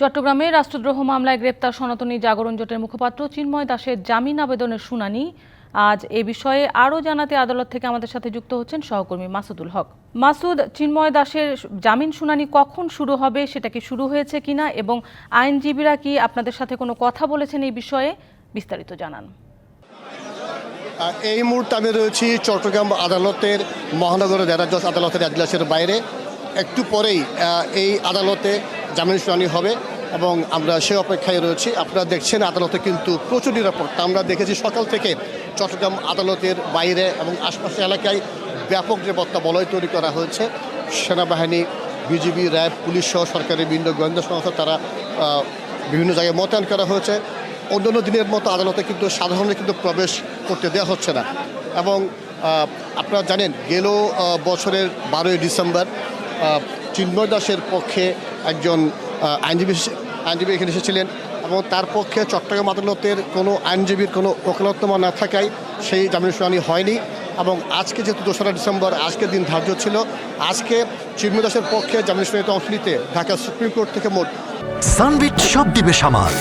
চট্টগ্রামে রাষ্ট্রদ্রোহ মামলায় গ্রেপ্তার সনাতনী জাগরণ জোটের মুখপাত্র চিন্ময় দাসের জামিন আবেদনের শুনানি। আজ এ বিষয়ে আরও জানাতে আদালত থেকে আমাদের সাথে যুক্ত হচ্ছেন সহকর্মী মাসুদুল হক। মাসুদ, চিন্ময় দাসের জামিন শুনানি কখন শুরু হবে, সেটা কি শুরু হয়েছে কিনা এবং আইনজীবীরা কি আপনাদের সাথে কোনো কথা বলেছেন এই বিষয়ে বিস্তারিত জানান। এই মুহূর্তে আমি রয়েছি চট্টগ্রাম আদালতের মহানগর জেলা জজ আদালতের এজলাসের বাইরে। একটু পরেই এই আদালতে জামিন শুনানি হবে এবং আমরা সে অপেক্ষায় রয়েছি। আপনারা দেখছেন আদালতে কিন্তু প্রচুর নিরাপত্তা। আমরা দেখেছি সকাল থেকে চট্টগ্রাম আদালতের বাইরে এবং আশপাশের এলাকায় ব্যাপক নিরাপত্তা বলয় তৈরি করা হয়েছে। সেনাবাহিনী, বিজিবি, র্যাব, পুলিশ সহ সরকারের বিভিন্ন গোয়েন্দা সংস্থা তারা বিভিন্ন জায়গায় মোতায়েন করা হয়েছে। অন্যান্য দিনের মতো আদালতে কিন্তু সাধারণের কিন্তু প্রবেশ করতে দেওয়া হচ্ছে না। এবং আপনারা জানেন গেল বছরের বারোই ডিসেম্বর চিন্ময় দাসের পক্ষে একজন আইনজীবী আইনজীবী এখানে এসেছিলেন এবং তার পক্ষে চট্টগ্রাম আদালতের কোনো আইনজীবীর কোনো ওকালতমা না থাকায় সেই জামিন শুনানি হয়নি এবং আজকে যেহেতু দোসরা ডিসেম্বর আজকের দিন ধার্য ছিল আজকে চিন্ময় দাসের পক্ষে জামিন শুনানিতে অংশ নিতে ঢাকা সুপ্রিম কোর্ট থেকে মোট সানবিট সব দিবে সামাল।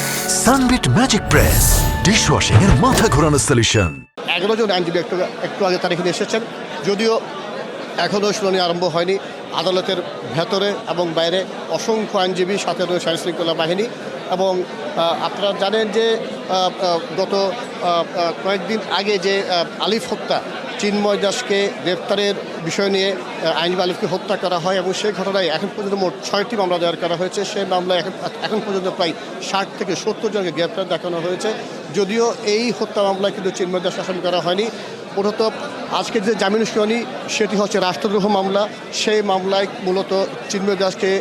সানবিট ম্যাজিক প্রেস ডিশওয়াশিং এর মাথা ঘোরানোর সলিউশন এগারো জন আইনজীবী একটু একটু আগে তারা এখানে এসেছেন যদিও এখনও শুনানি আরম্ভ হয়নি। আদালতের ভেতরে এবং বাইরে অসংখ্য আইনজীবী সাথে রয়েছে আইন শৃঙ্খলা বাহিনী এবং আপনারা জানেন যে গত কয়েকদিন আগে যে আলিফ হত্যা, চিন্ময় দাসকে গ্রেপ্তারের বিষয় নিয়ে আইনজীবী আলিফকে হত্যা করা হয় এবং সেই ঘটনায় এখন পর্যন্ত মোট ছয়টি মামলা দায়ের করা হয়েছে। সেই মামলায় এখন এখন পর্যন্ত প্রায় ষাট থেকে সত্তর জনকে গ্রেপ্তার দেখানো হয়েছে। যদিও এই হত্যা মামলায় কিন্তু চিন্ময় দাস শাসন করা হয়নি। মূলত আজকে যে জামিন শুনানি, সেটি হচ্ছে রাষ্ট্রদ্রোহ মামলা। সেই মামলায় মূলত চিন্ময় দাসকে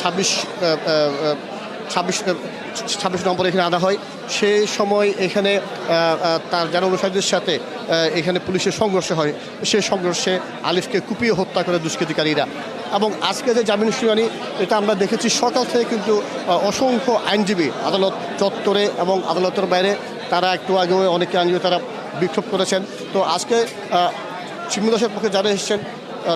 ছাব্বিশ ছাব্বিশ ছাব্বিশ নম্বর এখানে আনা হয়। সেই সময় এখানে তার যারা অনুসারীদের সাথে এখানে পুলিশের সংঘর্ষ হয়। সেই সংঘর্ষে আলিফকে কুপিয়ে হত্যা করে দুষ্কৃতিকারীরা। এবং আজকে যে জামিন শুনানি, এটা আমরা দেখেছি সকাল থেকে কিন্তু অসংখ্য আইনজীবী আদালত চত্বরে এবং আদালতের বাইরে, তারা একটু আগেও অনেকে আইনজীবী, তারা বিক্ষোভ করেছেন। তো আজকে সিমু দাসের পক্ষে যারা এসেছেন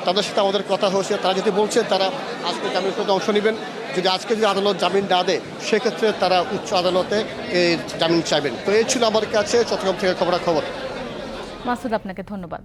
তাদের সাথে আমাদের কথা হয়েছে। তারা যদি বলছেন তারা আজকে জামিন করতে অংশ নেবেন। যদি আজকে যদি আদালত জামিন না দেয়, সেক্ষেত্রে তারা উচ্চ আদালতে এই জামিন চাইবেন। তো এই ছিল আমার কাছে চট্টগ্রাম থেকে খবরাখবর। মাসুদ, আপনাকে ধন্যবাদ।